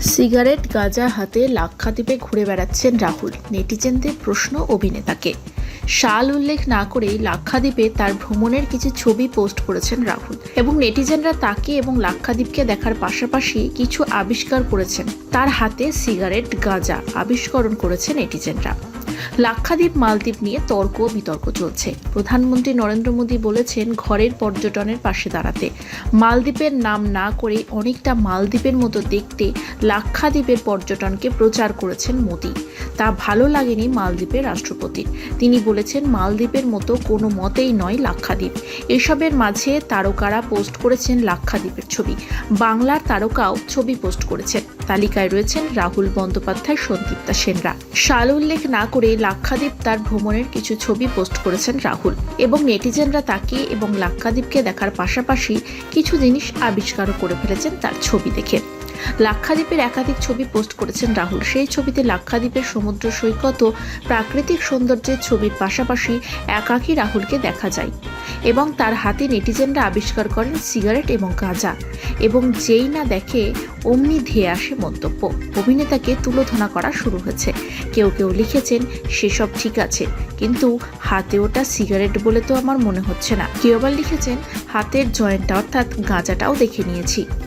Cigarette গাঁজা হাতে লাক্ষাদ্বীপে ঘুরে বেড়াচ্ছেন রাহুল, নেটিজেনদের প্রশ্ন অভিনেতাকে। সাল উল্লেখ না করেই লাক্ষাদ্বীপে তার ভ্রমণের কিছু ছবি পোস্ট করেছেন রাহুল এবং নেটিজেনরা তাকে এবং লাক্ষাদ্বীপকে দেখার পাশাপাশি কিছু আবিষ্কার করেছেন। তার হাতে সিগারেট, গাঁজা আবিষ্করণ করেছে নেটিজেনরা। লাক্ষাদ্বীপ, মালদ্বীপ নিয়ে তর্ক বিতর্ক চলছে। প্রধানমন্ত্রী নরেন্দ্র মোদী বলেছেন, ঘরের পর্যটনের পাশে দাঁড়াতে। মালদ্বীপের নাম না করে অনেকটা মালদ্বীপের মতো দেখতে লাক্ষাদ্বীপের পর্যটনকে প্রচার করেছেন মোদী। তা ভালো লাগেনি মালদ্বীপের রাষ্ট্রপতির তিনি বলেছেন, মালদ্বীপের মতো কোনো মতেই নয় লাক্ষাদ্বীপ। এসবের মাঝে তারকারা পোস্ট করেছেন লাক্ষাদ্বীপের ছবি। বাংলার তারকাও ছবি পোস্ট করেছেন। তালিকায় রয়েছেন রাহুল বন্দ্যোপাধ্যায় সন্দীপ্তা সেনরা। সাল উল্লেখ না করে লাক্ষাদ্বীপ তার ভ্রমণের কিছু ছবি পোস্ট করেছেন রাহুল। এবং নেটিজেনরা তাকে এবং লাক্ষাদ্বীপকে দেখার পাশাপাশি কিছু জিনিস আবিষ্কারও করে ফেলেছেন তার ছবি দেখে। লাক্ষাদ্বীপের একাধিক ছবি পোস্ট করেছেন রাহুল। সেই ছবিতে লাক্ষাদ্বীপের সমুদ্র সৈকত ও প্রাকৃতিক সৌন্দর্যের ছবির পাশাপাশি একাকী রাহুলকে দেখা যায় এবং তার হাতে নেটিজেনরা আবিষ্কার করেন সিগারেট এবং গাঁজা এবং যেই না দেখে অমনি ধেয়ে আসে মন্তব্য। অভিনেতাকে তুলোধনা করা শুরু হয়েছে। কেউ কেউ লিখেছেন, সেসব ঠিক আছে, কিন্তু হাতে ওটা সিগারেট বলে তো আমার মনে হচ্ছে না। কেউ আবার লিখেছেন, হাতের জয়েন্টটা অর্থাৎ গাঁজাটাও দেখে নিয়েছি।